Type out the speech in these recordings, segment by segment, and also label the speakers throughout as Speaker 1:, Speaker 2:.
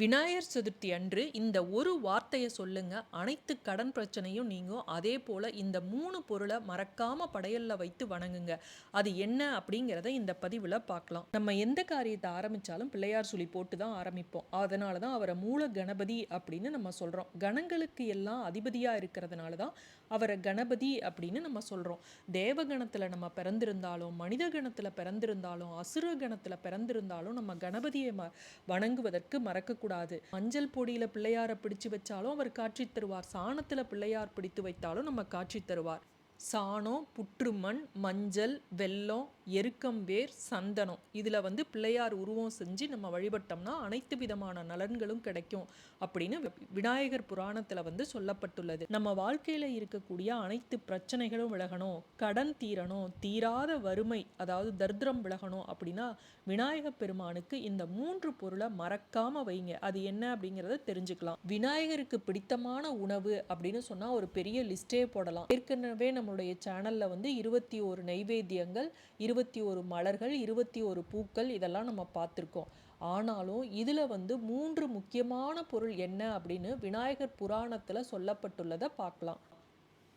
Speaker 1: விநாயகர் சதுர்த்தி அன்று இந்த ஒரு வார்த்தையை சொல்லுங்க. அனைத்து கடன் பிரச்சனையும் நீங்கும். அதே போல் இந்த மூணு பொருளை மறக்காம படையல்ல வைத்து வணங்குங்க. அது என்ன அப்படிங்கிறத இந்த பதிவில் பார்க்கலாம். நம்ம எந்த காரியத்தை ஆரம்பித்தாலும் பிள்ளையார் சுழி போட்டு தான் ஆரம்பிப்போம். அதனால தான் அவரை மூல கணபதி அப்படின்னு நம்ம சொல்கிறோம் கணங்களுக்கு எல்லாம் அதிபதியாக இருக்கிறதுனால தான் அவரை கணபதி அப்படின்னு நம்ம சொல்கிறோம் தேவகணத்தில் நம்ம பிறந்திருந்தாலும் மனித கணத்தில் பிறந்திருந்தாலும் அசுர கணத்தில் பிறந்திருந்தாலும் நம்ம கணபதியை ம வணங்குவதற்கு மறக்கக்கூடாது. கூடாது மஞ்சள் பொடியில பிள்ளையாரை பிடிச்சு வச்சாலும் அவர் காட்சி தருவார். சாணத்துல பிள்ளையார் பிடித்து வைத்தாலும் நம்ம காட்சி தருவார். சாணம் புற்றுமண் மஞ்சள் வெல்லம் எருக்கம்பேர் சந்தனம். இதில் வந்து பிள்ளையார் உருவம் செஞ்சு நம்ம வழிபட்டோம்னா அனைத்து விதமான நலன்களும் கிடைக்கும் அப்படின்னு விநாயகர் புராணத்தில் வந்து சொல்லப்பட்டுள்ளது. நம்ம வாழ்க்கையில் இருக்கக்கூடிய அனைத்து பிரச்சனைகளும் விலகணும். கடன் தீரணும் தீராத வறுமை அதாவது தர்திரம் விலகணும் அப்படின்னா விநாயகர் பெருமானுக்கு இந்த மூன்று பொருளை மறக்காமல் வைங்க. அது என்ன அப்படிங்கிறத தெரிஞ்சுக்கலாம். விநாயகருக்கு பிடித்தமான உணவு அப்படின்னு சொன்னால் ஒரு பெரிய லிஸ்டே போடலாம். ஏற்கனவே நம்ம நம்மளுடைய சேனலில் வந்து இருபத்தி ஒரு நைவேத்தியங்கள் இருபத்தி ஒரு மலர்கள் இருபத்தி ஒரு பூக்கள் இதெல்லாம் நம்ம பார்த்துருக்கோம். ஆனாலும் இதில் வந்து மூன்று முக்கியமான பொருள் என்ன அப்படின்னு விநாயகர் புராணத்தில் சொல்லப்பட்டுள்ளதை பார்க்கலாம்.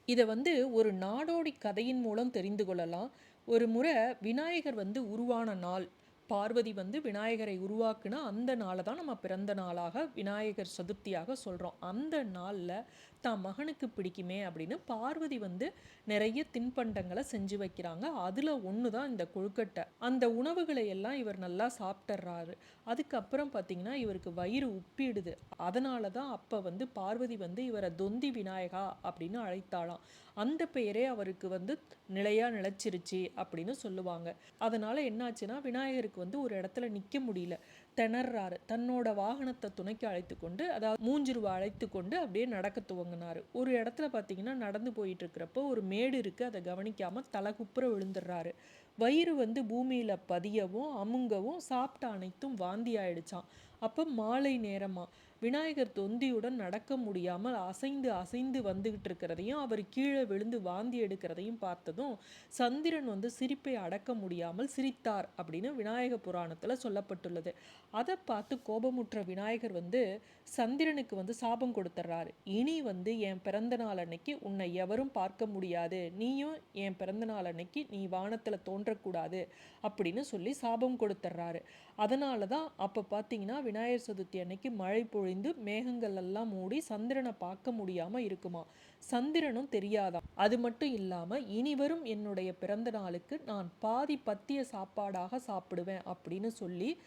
Speaker 1: இதை வந்து ஒரு நாடோடி கதையின் மூலம் தெரிந்து கொள்ளலாம். ஒரு முறை விநாயகர் வந்து உருவான நாள் பார்வதி வந்து விநாயகரை உருவாக்குனா அந்த நாளை தான் நம்ம பிறந்த நாளாக விநாயகர் சதுர்த்தியாக சொல்கிறோம் அந்த நாளில் தான் மகனுக்கு பிடிக்குமே அப்படின்னு பார்வதி வந்து நிறைய தின்பண்டங்களை செஞ்சு வைக்கிறாங்க. அதில் ஒன்று தான் இந்த கொழுக்கட்டை. அந்த உணவுகளை எல்லாம் இவர் நல்லா சாப்பிட்றாரு அதுக்கப்புறம் பார்த்திங்கன்னா இவருக்கு வயிறு உப்பிடுது. அதனால தான் அப்போ வந்து பார்வதி வந்து இவரை தொந்தி விநாயகா அப்படின்னு அழைத்தாளாம். அந்த பெயரே அவருக்கு வந்து நிலையாக நிலச்சிருச்சு அப்படின்னு சொல்லுவாங்க. அதனால் என்னாச்சுன்னா விநாயகருக்கு வந்து ஒரு இடத்துல நிற்க முடியல. திணறாரு. தன்னோட வாகனத்தை துணைக்கு அழைத்து கொண்டு அதாவது மூஞ்சிருவை அழைத்து கொண்டு அப்படியே நடக்க துவங்கினார். ஒரு இடத்துல பார்த்தீங்கன்னா நடந்து போயிட்டு இருக்கிறப்போ ஒரு மேடு இருக்குது அதை கவனிக்காமல் தலகுப்புற விழுந்துடுறாரு. வயிறு வந்து பூமியில் பதியவும் அமுங்கவும் சாப்பிட்ட அனைத்தும் வாந்தி ஆயிடுச்சான் அப்போ மாலை நேரமாக விநாயகர் தொந்தியுடன் நடக்க முடியாமல் அசைந்து அசைந்து வந்துகிட்டு இருக்கிறதையும் அவர் கீழே விழுந்து வாந்தி எடுக்கிறதையும் பார்த்ததும் சந்திரன் வந்து சிரிப்பை அடக்க முடியாமல் சிரித்தார் அப்படின்னு விநாயக புராணத்தில் சொல்லப்பட்டுள்ளது. அதை பார்த்து கோபமுற்ற விநாயகர் வந்து சந்திரனுக்கு வந்து சாபம் கொடுத்துட்றாரு இனி வந்து என் பிறந்த நாள் அன்னைக்கு உன்னை எவரும் பார்க்க முடியாது. நீயும் என் பிறந்த நாள் அன்னைக்கு நீ வானத்தில் தோன்றக்கூடாது அப்படின்னு சொல்லி சாபம் கொடுத்துட்றாரு அதனால தான் அப்போ பார்த்தீங்கன்னா விநாயகர் சதுர்த்தி அன்னைக்கு மழை பொழி பொழிந்து மேகங்கள் எல்லாம் மூடி சந்திரனை பார்க்க முடியாம இருக்குமா? சந்திரனும் தெரியாதாம். அது மட்டும் இல்லாம இனிவரும் என்னுடைய பிறந்த நாளுக்கு நான் பாதி பத்திய சாப்பாடாக சாப்பிடுவேன் அப்படின்னு சொல்லி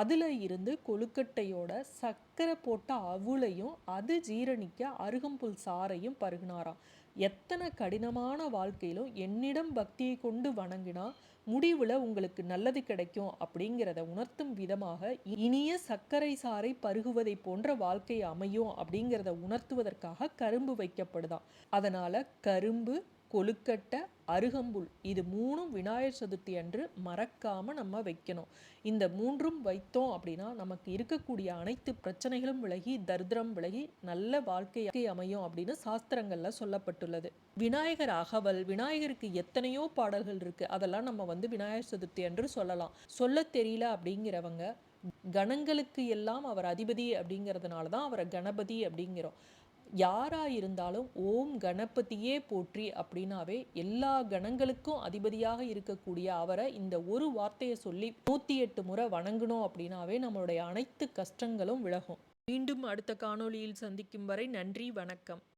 Speaker 1: அதுல இருந்து கொழுக்கட்டையோட சர்க்கரை போட்ட அவுளையும் அது ஜீரணிக்க அருகம்புல் சாறையும் பருகினாராம். எத்தனை கடினமான வாழ்க்கையிலும் என்னிடம் பக்தியை கொண்டு வணங்கினா முடிவில் உங்களுக்கு நல்லது கிடைக்கும் அப்படிங்கிறத உணர்த்தும் விதமாக இனிய சர்க்கரை சாறை பருகுவதை போன்ற வாழ்க்கை அமையும் அப்படிங்கிறத உணர்த்துவதற்காக கரும்பு வைக்கப்படுதான். அதனால் கரும்பு கொழுக்கட்டை அருகம்புல் இது மூணும் விநாயகர் சதுர்த்தி அன்று மறக்காம நம்ம வைக்கணும். இந்த மூன்றும் வைத்தோம் அப்படின்னா நமக்கு இருக்கக்கூடிய அனைத்து பிரச்சனைகளும் விலகி தரித்திரம் விலகி நல்ல வாழ்க்கை அமையும் அப்படின்னு சாஸ்திரங்கள்ல சொல்லப்பட்டுள்ளது. விநாயகர் அகவல் விநாயகருக்கு எத்தனையோ பாடல்கள் இருக்கு. அதெல்லாம் நம்ம வந்து விநாயகர் சதுர்த்தி அன்று சொல்லலாம். சொல்ல தெரியல அப்படிங்கிறவங்க கணங்களுக்கு எல்லாம் அவர் அதிபதி அப்படிங்கிறதுனால தான் அவரை கணபதி அப்படிங்கிறோம். யாராக இருந்தாலும் ஓம் கணபதியே போற்றி அப்படின்னாவே எல்லா கணங்களுக்கும் அதிபதியாக இருக்கக்கூடிய அவரை இந்த ஒரு வார்த்தையை சொல்லி நூற்றி எட்டு முறை வணங்கணும் அப்படின்னாவே நம்மளுடைய அனைத்து கஷ்டங்களும் விலகும். மீண்டும் அடுத்த காணொளியில் சந்திக்கும் வரை நன்றி வணக்கம்.